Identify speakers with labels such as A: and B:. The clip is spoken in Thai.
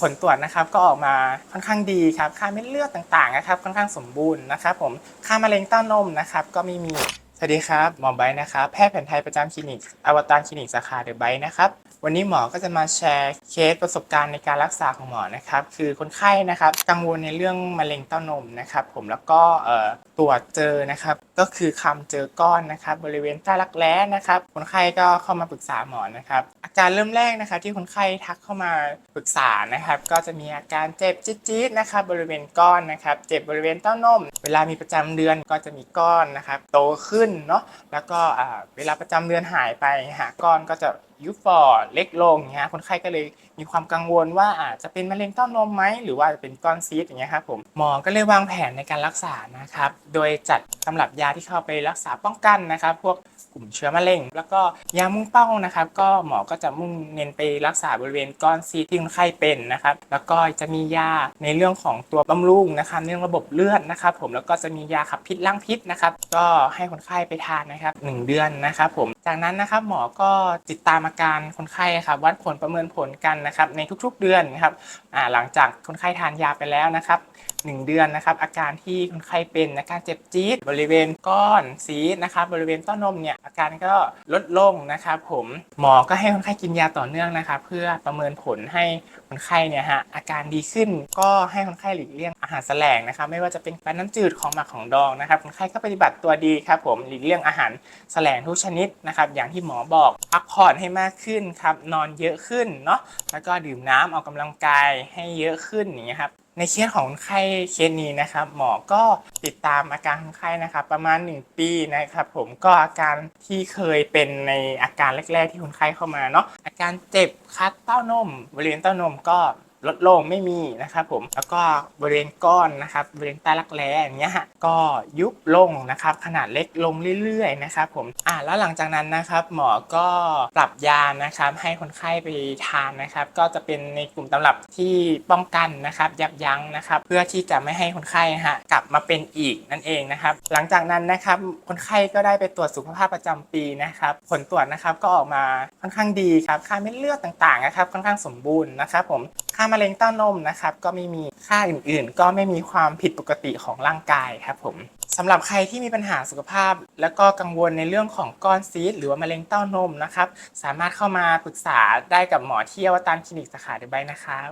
A: ผลตรวจนะครับก็ออกมาค่อนข้างดีครับ ค่าเม็ดเลือดต่างๆนะครับค่อนข้างสมบูรณ์นะครับผมค่ามะเร็งเต้านมนะครับก็ไม่มี วัสดีครับ หมอไบร์นะครับแพทย์แผนไทยประจำคลินิกอวตารคลินิกสาขาเดอะไบร์นะครับ วันนี้หมอก็จะมาแชร์เคสประสบการณ์ในการรักษาของหมอนะครับ คือคนไข้นะครับ กังวลในเรื่องมะเร็งเต้านมนะครับ ผมแล้วก็ตรวจเจอนะครับ ก็คือคำเจอก้อนนะครับ บริเวณใต้รักแร้นะครับ คนไข้ก็เข้ามาปรึกษาหมอนะครับ อาการเริ่มแรกนะครับ ที่คนไข้ทักเข้ามาปรึกษานะครับ ก็จะมีอาการเจ็บจี๊ดๆนะครับ บริเวณก้อนนะครับ เจ็บบริเวณเต้านม เวลามีประจำเดือนก็จะมีก้อนนะครับ โตขึ้นเนาะแล้วก็เวลาประจำเดือนหายไปหาก้อนก็จะ ยุบฝ่อเล็กลงเงี้ยคนไข้ก็เลยมีความกังวลว่าอาจจะเป็นมะเร็งเต้านมไหมหรือว่าจะเป็นก้อนซีสอย่างเงี้ยครับผมหมอก็เลยวางแผนในการรักษานะครับโดยจัดตำรับยาที่เข้าไปรักษาป้องกันนะครับพวกกลุ่มเชื้อมะเร็ง แล้วก็ยามุ่งเป้านะครับก็หมอก็จะมุ่งเน้นไปรักษาบริเวณก้อนซีสที่คนไข้เป็นนะครับแล้วก็จะมียาในเรื่องของตัวบำรุงนะครับในเรื่องระบบเลือดนะครับผมแล้วก็จะมียาขับพิษล้างพิษนะครับก็ให้คนไข้ไปทานนะครับหนึ่งเดือนนะครับผมจากนั้นนะครับหมอก็ติดตามอาการคนไข้ครับวัดผลประเมินผลกันนะครับในทุกๆเดือนนะครับหลังจากคนไข้ทานยาไปแล้วนะครับหนึ่งเดือนนะครับอาการที่คนไข้เป็นอาการเจ็บจี๊ดบริเวณก้อนซีดนะครับบริเวณต้านมเนี่ยอาการก็ลดลงนะครับผมหมอก็ให้คนไข้กินยาต่อเนื่องนะครับเพื่อประเมินผลให้คนไข้เนี่ยฮะอาการดีขึ้นก็ให้คนไข้หลีกเลี่ยงอาหารแสลงนะครับไม่ว่าจะเป็นปลาน้ำจืดของหมักของดองนะครับคนไข้ก็ปฏิบัติตัวดีครับผมหลีกเลี่ยงอาหารแสลงทุกชนิดนะครับอย่างที่หมอบอกพักผ่อนให้มากขึ้นครับ นอนเยอะขึ้นเนาะแล้วก็ดื่มน้ำออกกำลังกายให้เยอะขึ้นอย่างเงี้ยครับในเคสของคนไข้เคสนี้นะครับ หมอก็ติดตามอาการคนไข้นะครับ ประมาณ 1 ปีนะครับ ผมก็อาการที่เคยเป็นในอาการแรก ๆ ที่คนไข้เข้ามาเนาะอาการเจ็บคัดเต้านมบริเวณเต้านมก็ ลดลงไม่มีนะครับผมแล้วก็บริเวณก้อนนะครับบริเวณใต้รักแร้อย่างเงี้ยฮะก็ยุบลงนะครับขนาดเล็กลงเรื่อยๆนะครับผมอ่าแล้วหลังจากนั้นนะครับ หมอก็ปรับยานะครับ ให้คนไข้ไปทานนะครับ ก็จะเป็นในกลุ่มตำรับที่ป้องกันนะครับ ยับยั้งนะครับ เพื่อที่จะไม่ให้คนไข้ฮะกลับมาเป็นอีกนั่นเองนะครับ หลังจากนั้นนะครับคนไข้ก็ได้ไปตรวจสุขภาพประจำปีนะครับ ผลตรวจนะครับก็ออกมาค่อนข้างดีครับค่าเม็ดเลือดต่างๆนะครับค่อนข้างสมบูรณ์นะครับผมค่ามะเร็งเต้านมนะครับก็ไม่มีค่าอื่นๆ ก็ไม่มีความผิดปกติของร่างกายครับผมสำหรับใครที่มีปัญหาสุขภาพ แล้วก็กังวลในเรื่องของก้อนซีสต์หรือว่ามะเร็งเต้านมนะครับ สามารถเข้ามาปรึกษาได้กับหมอที่อวตารคลินิกสาขาเดอะไบนะครับ